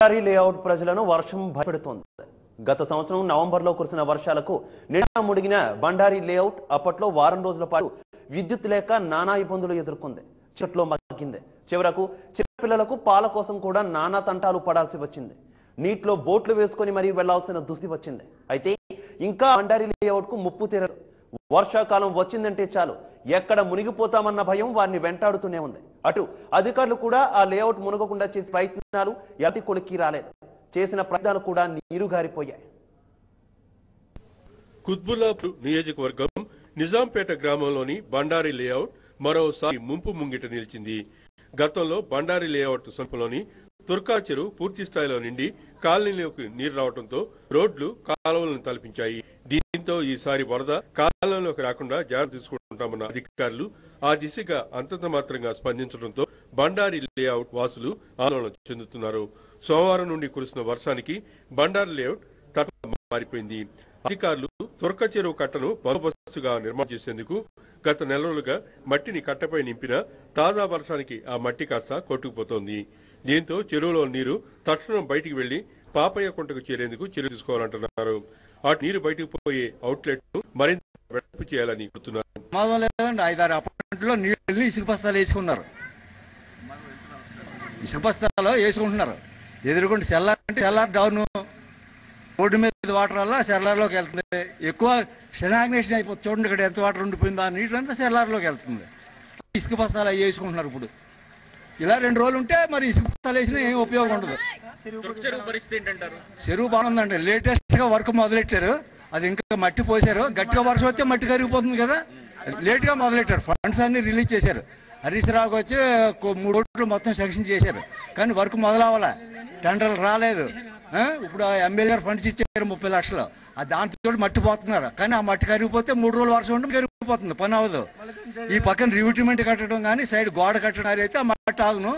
Bandari layout ప్రజలను వర్షం భయపెడుతోంది. గత సంవత్సరం నవంబర్లో కురిసిన వర్షాలకు నిండా ముడిగిన బండారి లేఅవుట్ అప్పట్లో వారం రోజుల పాటు విద్యుత్ లేక నానా ఇబ్బందులు ఎదుర్కొంది. చెట్లో మగ్గింది. చివరకు చిన్నపిల్లలకు పాల కోసం కూడా నానా తంటాలు పడాల్సి వచ్చింది. నీటిలో బోట్లు వేసుకొని మరీ వెళ్ళాల్సిన దుస్థితి వచ్చింది. అయితే ఇంకా బండారి లేఅవుట్కు ముప్పు తీరదు వర్షాకాలం వచ్చిందంటే చాలు. ఎక్కడ మునిగిపోతామన్న భయం వారిని వెంటాడుతూనే ఉంది. అటు అధికారులు కూడా ఆ లేఅవుట్ మునగకుండా చేసే ప్రయత్నాలు ఎలాంటి కొలిక్కి రాలేదు. చేసిన ప్రయత్నాలు కూడా నీరుగారిపోయాయి. కుత్బుల్లాపూర్ నియోజకవర్గం నిజాంపేట గ్రామంలోని బండారి లేఅవుట్ మరోసారి ముంపు ముంగిట నిలిచింది. గతంలో బండారి లేఅవుట్ సమీపంలోని తుర్కా చెరువు పూర్తి స్థాయిలో నిండి కాలనీలోకి నీరు రావడంతో రోడ్లు కాలువలను తలపించాయి. దీంతో ఈసారి వరద కాలంలోకి రాకుండా జాగ్రత్త తీసుకుంటామన్న అధికారులు ఆ దిశగా అంతంత మాత్రంగా స్పందించడంతో బండారి లేఅవుట్ వాసులు ఆందోళన చెందుతున్నారు. సోమవారం నుండి కురిసిన వర్షానికి బండారి లేఅవుట్ తట మారిపోయింది. అధికారులు తుర్క చెరువు కట్టను బందోబస్తుగా నిర్మాణం చేసేందుకు గత నెల రోజులుగా మట్టిని కట్టపై నింపిన తాజా వర్షానికి ఆ మట్టి కాస్త కొట్టుకుపోతోంది. దీంతో చెరువులో నీరు తక్షణం బయటికి వెళ్ళి పాపయ్య కుంటకు చేరేందుకు చర్యలు తీసుకోవాలంటున్నారు. ఆ నీరు బయటకు పోయే అవుట్లెట్ మరింత వెడల్పు చేయాలని కోరుతున్నారు. ప్రమాదం లేదండి. ఐదారు అపార్ట్మెంట్లో నీళ్ళు ఇసుక బస్తాలు వేసుకున్నారు. ఇసుక బస్తాలు వేసుకుంటున్నారు. ఎదురుకుంటే సెల్లార్ అంటే సెల్లార్ డౌన్. రోడ్డు మీద వాటర్ వల్ల సెల్లార్లోకి వెళ్తుంది. ఎక్కువ క్షణాగ్నేషన్ అయిపోతుంది. చూడండి ఇక్కడ ఎంత వాటర్ ఉండిపోయిందో. ఆ నీటి అంతా సెల్లార్లోకి వెళ్తుంది. ఇసుక బస్తాలు అవి వేసుకుంటున్నారు ఇప్పుడు. ఇలా రెండు రోజులు ఉంటే మరి ఇసుక బస్తాలు వేసినా ఏం ఉపయోగం ఉండదు. చెరువు బాగుందండి లేటెస్ట్గా వర్క్ మొదలెట్టారు. అది ఇంకా మట్టి పోసారు. గట్టిగా వర్షం వస్తే మట్టి కరిగిపోతుంది కదా. లేట్గా మొదలెట్టారు. ఫండ్స్ అన్ని రిలీజ్ చేశారు. హరీష్ రావుకి వచ్చి మూడు రోడ్లు మొత్తం శాంక్షన్ చేశారు. కానీ వర్క్ మొదలవ్వాలా? టెండర్లు రాలేదు? ఇప్పుడు ఎమ్మెల్యే గారు ఫండ్స్ ఇచ్చారు ముప్పై లక్షలు. ఆ దాంతో మట్టి పోతున్నారు. కానీ ఆ మట్టి కరిగిపోతే మూడు రోజులు వర్షం ఉంటే పోతుంది పని అవదు ఈ పక్కన రివిటిమెంట్ కట్టడం కానీ సైడ్ గోడ కట్టడం అయితే ఆ మట్టి ఆగును.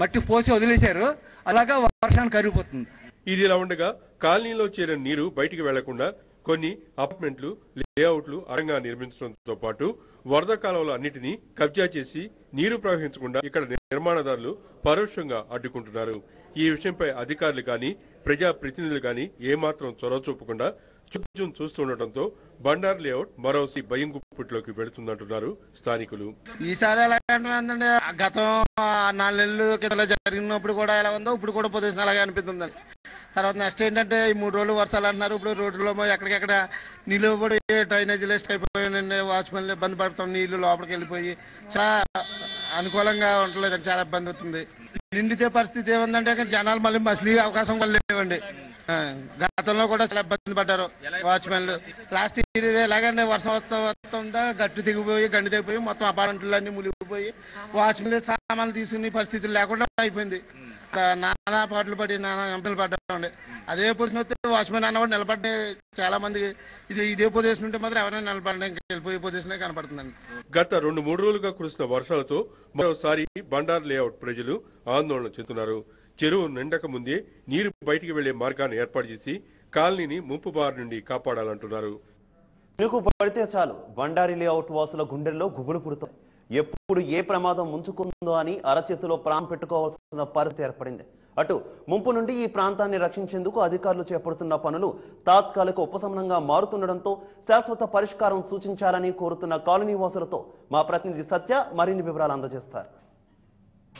మట్టి పోసి వదిలేశారు. అలాగా వర్షానికి కరిగిపోతుంది. ఇది ఇలా ఉండగా కాలనీలో చేరిన నీరు బయటికి వెళ్ళకుండా కొన్ని అపార్ట్మెంట్లు లేఅవుట్లు అరంగా నిర్మించడంతో పాటు వరద కాలంలో అన్నిటినీ కబ్జా చేసి నీరు ప్రవహించకుండా ఇక్కడ నిర్మాణదారులు పరోక్షంగా అడ్డుకుంటున్నారు. ఈ విషయంపై అధికారులు కానీ ప్రజా ప్రతినిధులు ఏమాత్రం చొరవ చూపకుండా చూస్తూ చూస్తుండటంతో బండార్ లేఅవుట్ మరోసి భయం గుప్పట్లోకి వెళుతుందంటున్నారు స్థానికులు ఈసారి ఎలా అంటే గతం నాలుగు నెలలు కింద జరిగినప్పుడు కూడా ఎలా ఉందో ఇప్పుడు కూడా పొజిషన్ అలాగే అనిపిస్తుంది తర్వాత నెక్స్ట్ ఏంటంటే ఈ మూడు రోజులు వర్షాలు అంటున్నారు ఇప్పుడు రోడ్లలో ఎక్కడికెక్కడ నిలువబడి పడి డ్రైనేజ్ లిస్ట్ వాచ్మెన్ ఇబ్బంది పడతాం నీళ్ళు లోపలికి వెళ్ళిపోయి చాలా అనుకూలంగా ఉండలేదండి చాలా ఇబ్బంది అవుతుంది నిండితే పరిస్థితి ఏముందంటే జనాలు మళ్ళీ మసిలీ అవకాశం కూడా లేవండి గతంలో కూడా చాలా ఇబ్బంది పడ్డారు వాచ్మెన్లు. లాస్ట్ ఇయర్ ఎలాగంటే వర్షం వస్తా వస్తుందా గట్టు దిగిపోయి గండి దిగిపోయి మొత్తం అపార్ట్మెంట్లు అన్ని మునిగిపోయి వాచ్మెన్లు సామాన్లు తీసుకునే పరిస్థితి లేకుండా అయిపోయింది. నానా పాటలు పడి నానా ఎంపలు పడ్డామండి. అదే పొజిషన్ వస్తే వాచ్మెన్ అన్న కూడా నిలబడ్డే చాలా మంది ఇది ఇదే పొజిషన్ ఉంటే మాత్రం ఎవరైనా నిలబడి ఇంకా వెళ్ళిపోయే పొజిషనే కనపడుతుందండి. గత రెండు మూడు రోజులుగా కురిసిన వర్షాలతో మరోసారి బండార్ లేఅవుట్ ప్రజలు ఆందోళన చెందుతున్నారు. చెరువు నిండక ముందే నీరు బయటికి వెళ్ళే మార్గాన్ని ఏర్పాటు చేసి కాలనీని ముంపు బారి నుండి కాపాడాలంటున్నారు. మీకు పడితే చాలు. బండారి లేఅవుట్ వాసుల గుండెల్లో గుబులు పుడుతాయి ఎప్పుడు ఏ ప్రమాదం ముంచుకుందో అని అరచేతిలో ప్రాణం పెట్టుకోవాల్సిన పరిస్థితి ఏర్పడింది. అటు ముంపు నుండి ఈ ప్రాంతాన్ని రక్షించేందుకు అధికారులు చేపడుతున్న పనులు తాత్కాలిక ఉపశమనంగా మారుతుండడంతో శాశ్వత పరిష్కారం సూచించాలని కోరుతున్న కాలనీ వాసులతో మా ప్రతినిధి సత్య మరిన్ని వివరాలు అందజేస్తారు.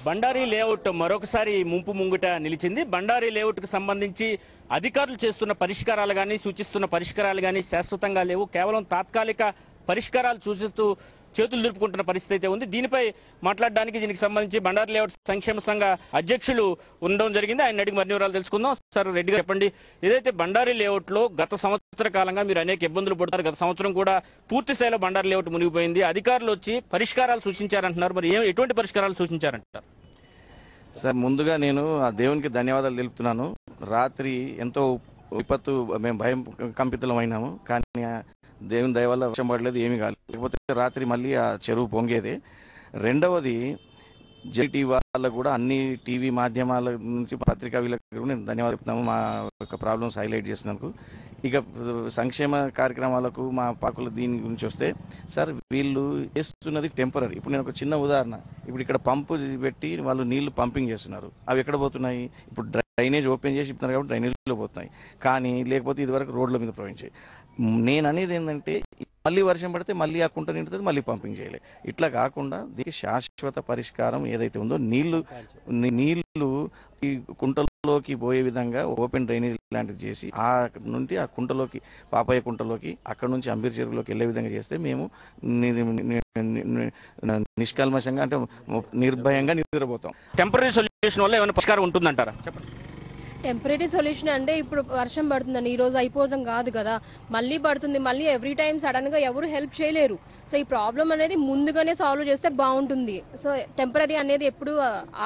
బండారీ లేఅవుట్ మరొకసారి ముంపు ముంగుట నిలిచింది. బండారీ లేఅవుట్కు సంబంధించి అధికారులు చేస్తున్న పరిష్కారాలు కానీ సూచిస్తున్న పరిష్కారాలు కానీ శాశ్వతంగా లేవు. కేవలం తాత్కాలిక పరిష్కారాలు సూచిస్తూ చేతులు దులుపుకుంటున్న పరిస్థితి అయితే ఉంది. దీనిపై మాట్లాడడానికి దీనికి సంబంధించి బండారు లేఅవుట్ సంక్షేమ సంఘ అధ్యక్షులు ఉండడం జరిగింది. ఆయన అడిగి మరిన్ని వివరాలు తెలుసుకుందాం. సార్ రెడ్డి గారు చెప్పండి. ఏదైతే బండారీ లేఅవుట్లో గత సంవత్సర కాలంగా మీరు అనేక ఇబ్బందులు పడతారు గత సంవత్సరం కూడా పూర్తి స్థాయిలో బండారు లేఅవుట్ మునిగిపోయింది. అధికారులు వచ్చి పరిష్కారాలు సూచించారంటున్నారు. మరి ఏం- ఎటువంటి పరిష్కారాలు సూచించారంటారు? సార్ ముందుగా నేను ఆ దేవునికి ధన్యవాదాలు తెలుపుతున్నాను. రాత్రి ఎంతో విపత్తు మేము భయం కంపితులం అయినాము. కానీ దేవుని దయ వల్ల వర్షం పడలేదు ఏమీ కాలేదు. లేకపోతే రాత్రి మళ్ళీ ఆ చెరువు పొంగేది. రెండవది జై వాళ్ళ వాళ్ళకు కూడా అన్ని టీవీ మాధ్యమాల నుంచి పత్రికా వీళ్ళకి నేను ధన్యవాదాలు చెప్తున్నాము మా యొక్క ప్రాబ్లమ్స్ హైలైట్ చేసినందుకు. ఇక సంక్షేమ కార్యక్రమాలకు మా పాకుల దీని గురించి వస్తే సార్ వీళ్ళు చేస్తున్నది టెంపరీ ఇప్పుడు నేను ఒక చిన్న ఉదాహరణ. ఇప్పుడు ఇక్కడ పంపు పెట్టి వాళ్ళు నీళ్ళు పంపింగ్ చేస్తున్నారు. అవి ఎక్కడ పోతున్నాయి? ఇప్పుడు డ్రై డ్రైనేజ్ ఓపెన్ చేసి చెప్తున్నారు కాబట్టి డ్రైనేజ్లో పోతున్నాయి. కానీ లేకపోతే ఇదివరకు రోడ్ల మీద ప్రవహించాయి నేను అనేది ఏంటంటే మళ్ళీ వర్షం పడితే మళ్ళీ ఆ కుంట నిండుతుంది మళ్ళీ పంపింగ్ చేయలే. ఇట్లా కాకుండా దీనికి శాశ్వత పరిష్కారం ఏదైతే ఉందో నీళ్ళు నీళ్ళు ఈ కుంటలోకి పోయే విధంగా ఓపెన్ డ్రైనేజ్ లాంటిది చేసి ఆ నుండి ఆ కుంటలోకి పాపయ్య కుంటలోకి అక్కడ నుంచి అంబీర్ చెరువులోకి వెళ్ళే విధంగా చేస్తే మేము నిష్కల్మషంగా అంటే నిర్భయంగా నిద్రపోతాం. టెంపరీ సొల్యూషన్ వల్ల ఏమైనా పరిష్కారం ఉంటుందంటారా? చెప్పండి. టెంపరీ సొల్యూషన్ అంటే ఇప్పుడు వర్షం పడుతుందండి ఈ రోజు అయిపోవడం కాదు కదా. మళ్ళీ పడుతుంది మళ్ళీ ఎవ్రీ టైం సడన్గా ఎవరు హెల్ప్ చేయలేరు. సో ఈ ప్రాబ్లం అనేది ముందుగానే సాల్వ్ చేస్తే బాగుంటుంది. సో టెంపరీ అనేది ఎప్పుడు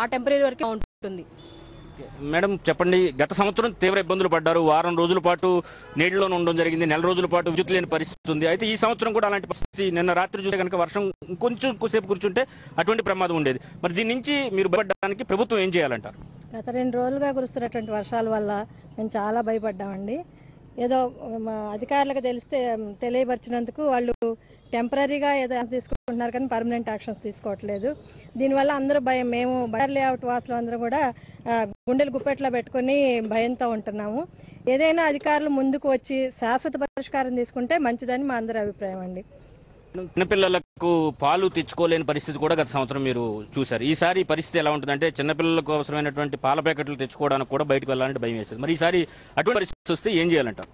ఆ టెంపరీ వరకే ఉంటుంది మేడం చెప్పండి. గత సంవత్సరం తీవ్ర ఇబ్బందులు పడ్డారు. వారం రోజుల పాటు నీటిలోనే ఉండడం జరిగింది. నెల రోజుల పాటు విద్యుత్ లేని పరిస్థితి ఉంది. అయితే ఈ సంవత్సరం కూడా అలాంటి పరిస్థితి నిన్న రాత్రి చూస్తే కనుక వర్షం కొంచెం ఎక్కువసేపు కూర్చుంటే అటువంటి ప్రమాదం ఉండేది. మరి దీని నుంచి మీరు భయపడడానికి ప్రభుత్వం ఏం చేయాలంటారు? గత రెండు రోజులుగా కురుస్తున్నటువంటి వర్షాల వల్ల మేము చాలా భయపడ్డామండి. ఏదో అధికారులకు తెలిస్తే తెలియపరిచినందుకు వాళ్ళు టెంపరీగా ఏదో తీసుకుంటున్నారు కానీ పర్మనెంట్ యాక్షన్స్ తీసుకోవట్లేదు. దీనివల్ల అందరూ భయం. మేము బయర్ లేఅవుట్ వాసులు అందరూ కూడా గుండెలు గుప్పెట్లో పెట్టుకొని భయంతో ఉంటున్నాము. ఏదైనా అధికారులు ముందుకు వచ్చి శాశ్వత పరిష్కారం తీసుకుంటే మంచిదని మా అందరి అభిప్రాయం అండి. చిన్నపిల్లలకు పాలు తెచ్చుకోలేని పరిస్థితి కూడా గత సంవత్సరం మీరు చూశారు. ఈసారి పరిస్థితి ఎలా ఉంటుందంటే చిన్నపిల్లలకు అవసరమైనటువంటి పాల ప్యాకెట్లు తెచ్చుకోవడానికి కూడా బయటకు వెళ్ళాలంటే భయం వేస్తుంది మరి ఈసారి అటువంటి పరిస్థితి వస్తే ఏం చేయాలంటారు?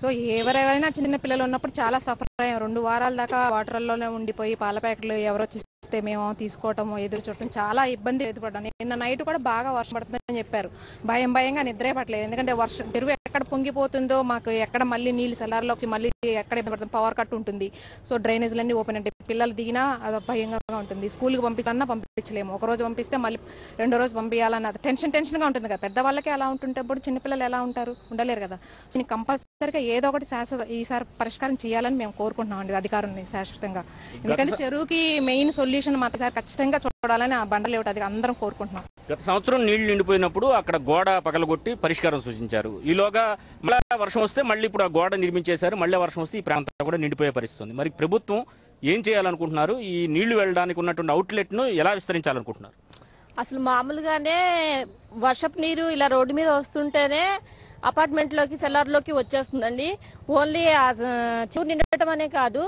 సో ఎవరైనా చిన్న పిల్లలు ఉన్నప్పుడు చాలా సఫర్ రెండు వారాల దాకా వాటర్లలోనే ఉండిపోయి పాల ప్యాకెట్లు ఎవరో ఇస్తే మేము తీసుకోవటం ఎదురు చూడటం చాలా ఇబ్బంది ఎదుర్పడ్డాను. నిన్న నైట్ కూడా బాగా వర్షం పడుతుందని చెప్పారు. భయం భయంగా నిద్రే పట్టలేదు. ఎందుకంటే వర్షం చెరువు ఎక్కడ పొంగిపోతుందో మాకు ఎక్కడ మళ్ళీ నీళ్ళు సెల్లార్లో వచ్చి మళ్ళీ ఎక్కడ ఇబ్బంది పడుతుంది పవర్ కట్ ఉంటుంది. సో డ్రైనేజ్లన్నీ ఓపెన్ అంటే పిల్లలు దిగినా అది భయంగా ఉంటుంది. స్కూల్కి పంపించాలన్నా పంపించలేము. ఒక రోజు పంపిస్తే మళ్ళీ రెండో రోజు పంపించాలన్న టెన్షన్ టెన్షన్గా ఉంటుంది కదా. పెద్దవాళ్ళకి అలా ఉంటుంటేప్పుడు చిన్నపిల్లలు ఎలా ఉంటారు? ఉండలేరు కదా. సో కంపల్సరీగా ఏదో ఒకటి శాశ్వత ఈసారి పరిష్కారం చేయాలని మేము కోరు అండి అధికారుల్ని శాశ్వతంగా. ఎందుకంటే చెరువుకి మెయిన్ సొల్యూషన్ మాత్రం ఖచ్చితంగా చూడాలని ఆ బండలు అది అందరం కోరుకుంటున్నాం. గత సంవత్సరం నీళ్ళు నిండిపోయినప్పుడు అక్కడ గోడ పగలగొట్టి పరిష్కారం సూచించారు. ఈలోగా మళ్ళా వర్షం వస్తే మళ్ళీ ఇప్పుడు ఆ గోడ నిర్మించేశారు. మళ్ళీ వర్షం వస్తే ఈ ప్రాంతం కూడా నిండిపోయే పరిస్థితి ఉంది మరి ప్రభుత్వం ఏం చేయాలనుకుంటున్నారు? ఈ నీళ్ళు వెళ్ళడానికి ఉన్నటువంటి అవుట్లెట్ను ఎలా విస్తరించాలనుకుంటున్నారు? అసలు మామూలుగానే వర్షపు నీరు ఇలా రోడ్డు మీద వస్తుంటేనే అపార్ట్మెంట్లోకి సెల్లార్లోకి వచ్చేస్తుందండి. ఓన్లీ స- అనే కాదు.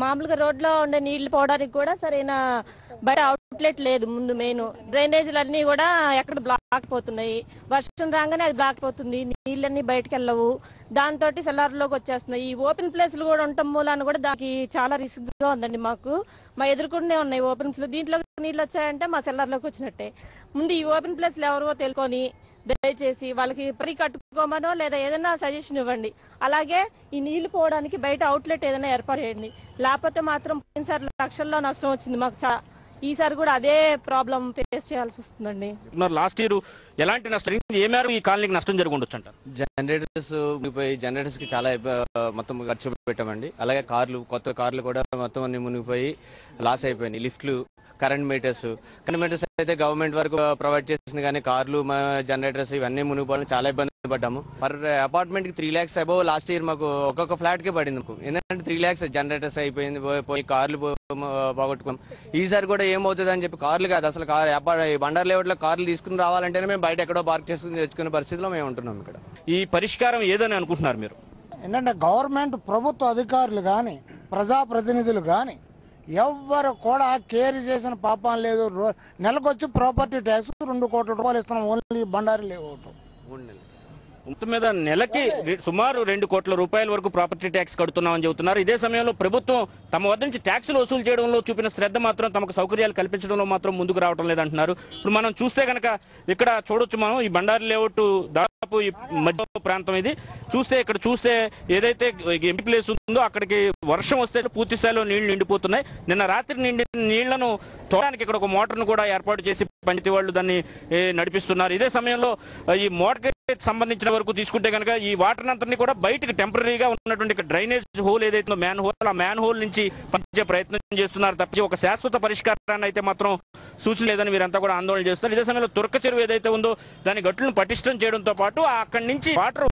మామూలుగా రోడ్లో ఉండే నీళ్ళు పోవడానికి కూడా సరైన బయట అవుట్లెట్ లేదు ముందు మెయిన్ డ్రైనేజీలు అన్నీ కూడా ఎక్కడ బ్లాక్ అయిపోతున్నాయి వర్షం రాగానే అది బ్లాక్ పోతుంది నీళ్ళన్నీ బయటకు వెళ్ళవు. దాంతో సెల్లార్లోకి వచ్చేస్తున్నాయి. ఈ ఓపెన్ ప్లేస్లు కూడా ఉండటం మూలాన కూడా దానికి చాలా రిస్క్గా ఉందండి మాకు. మా ఎదుర్కొనే ఉన్నాయి ఓపెన్ ప్లేస్ దీంట్లో నీళ్ళు వచ్చాయంటే మా సెల్లార్లోకి వచ్చినట్టే. ముందు ఈ ఓపెన్ ప్లేస్లు ఎవరో తెలుకొని దయచేసి వాళ్ళకి పరి కట్టుకోమనో లేదా ఏదైనా సజెషన్ ఇవ్వండి. అలాగే ఈ నీళ్ళు పోవడానికి బయట అవుట్లెట్ ఏదైనా ఏర్పాటు చేయండి. లేకపోతే మాత్రం పోయినసారి లక్షల్లో నష్టం వచ్చింది మాకు చాలా ఈసారి కూడా అదే ప్రాబ్లం ఫేస్ చేయాల్సి వస్తుందండి. లాస్ట్ ఇయర్ ఎలాంటి నష్టం? ఏ మేరకు ఈ కాలనీకి నష్టం జరిగి ఉండొచ్చు అంటారు? జనరేటర్స్ మునిగిపోయి జనరేటర్స్కి చాలా మొత్తం ఖర్చు పెట్టామండి. అలాగే కార్లు కొత్త కార్లు కూడా మొత్తం అన్ని మునిగిపోయి లాస్ అయిపోయినాయి. లిఫ్ట్లు కరెంట్ మీటర్స్. కరెంట్ మీటర్స్ అయితే గవర్నమెంట్ వరకు ప్రొవైడ్ చేసింది కానీ కార్లు జనరేటర్స్ ఇవన్నీ మునిగిపోవడం చాలా ఇబ్బంది పడ్డాము. Per అపార్ట్మెంట్కి three lakhs above last year మాకు ఒక్కొక్క ఫ్లాట్కి పడింది మాకు. ఎందుకంటే త్రీ ల్యాక్స్ జనరేటర్స్ అయిపోయింది పోయి- కార్లు పోగొట్టుకున్నాం. ఈసారి కూడా ఏమవుతుంది అని చెప్పి కార్లు కాదు అసలు కార్ బండర్ లేఅవుట్లో కార్లు తీసుకుని రావాలంటేనే మేము బయట ఎక్కడో పార్క్ చేసుకుని తెచ్చుకునే పరిస్థితిలో మేము ఉంటున్నాం ఇక్కడ. ఈ పరిష్కారం ఏదని అనుకుంటున్నారు మీరు? ఏంటంటే గవర్నమెంట్ ప్రభుత్వ అధికారులు కానీ ప్రజాప్రతినిధులు కానీ ఎవ్వరు కూడా కేర్ చేసిన పాపం లేదు. నెలకొచ్చి ప్రాపర్టీ ట్యాక్స్ రెండు కోట్ల రూపాయలు ఇస్తున్నాం. ఓన్లీ బండారి మొత్తం మీద నెలకి సుమారు రెండు కోట్ల రూపాయల వరకు ప్రాపర్టీ ట్యాక్స్ కడుతున్నామని చెబుతున్నారు. ఇదే సమయంలో ప్రభుత్వం తమ వద్ద నుంచి ట్యాక్సులు వసూలు చేయడంలో చూపిన శ్రద్ధ మాత్రం తమకు సౌకర్యాలు కల్పించడంలో మాత్రం ముందుకు రావడం లేదంటున్నారు. ఇప్పుడు మనం చూస్తే కనుక ఇక్కడ చూడొచ్చు మనం ఈ బండారి లేఅవుట్ ఈ మధ్య ప్రాంతం ఇది. చూస్తే ఇక్కడ చూస్తే ఏదైతే ఎంపీ ప్లేస్ ఉందో అక్కడికి వర్షం వస్తే పూర్తి స్థాయిలో నీళ్ళు నిండిపోతున్నాయి. నిన్న రాత్రి నిండి నీళ్ళను తోడడానికి ఇక్కడ ఒక మోటార్ను కూడా ఏర్పాటు చేసి పంచాయతీ వాళ్ళు దాన్ని నడిపిస్తున్నారు. ఇదే సమయంలో ఈ మోటార్ సంబంధించిన వరకు తీసుకుంటే కనుక ఈ వాటర్ అంతని కూడా బయటకు టెంపరీగా ఉన్నటువంటి డ్రైనేజ్ హోల్ ఏదైతే మ్యాన్ హోల్ ఆ మ్యాన్ హోల్ నుంచి పంపించే ప్రయత్నం చేస్తున్నారు తప్పించి ఒక శాశ్వత పరిష్కారాన్ని అయితే మాత్రం సూచించలేదని వీరంతా కూడా ఆందోళన చేస్తున్నారు. ఇదే సమయంలో తుర్క చెరువు ఏదైతే ఉందో దాని గట్లను పటిష్టం చేయడంతో పాటు అక్కడి నుంచి వాటర్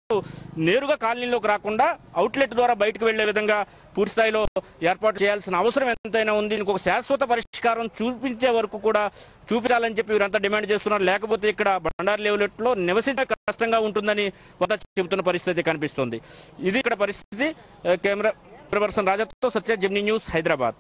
నేరుగా కాలనీలోకి రాకుండా అవుట్లెట్ ద్వారా బయటకు వెళ్ళే విధంగా పూర్తిస్థాయిలో ఏర్పాటు చేయాల్సిన అవసరం ఎంతైనా ఉంది. దీనికి ఒక శాశ్వత పరిష్కారం చూపించే వరకు కూడా చూపించాలని చెప్పి వీరంతా డిమాండ్ చేస్తున్నారు. లేకపోతే ఇక్కడ బండారు లేవులెట్లో నివసించే కష్టంగా ఉంటుందని వద్ద చెబుతున్న పరిస్థితి కనిపిస్తుంది. ఇది ఇక్కడ పరిస్థితి. కెమెరా పర్సన్ రాజాతో సత్య జిమ్ని న్యూస్ హైదరాబాద్.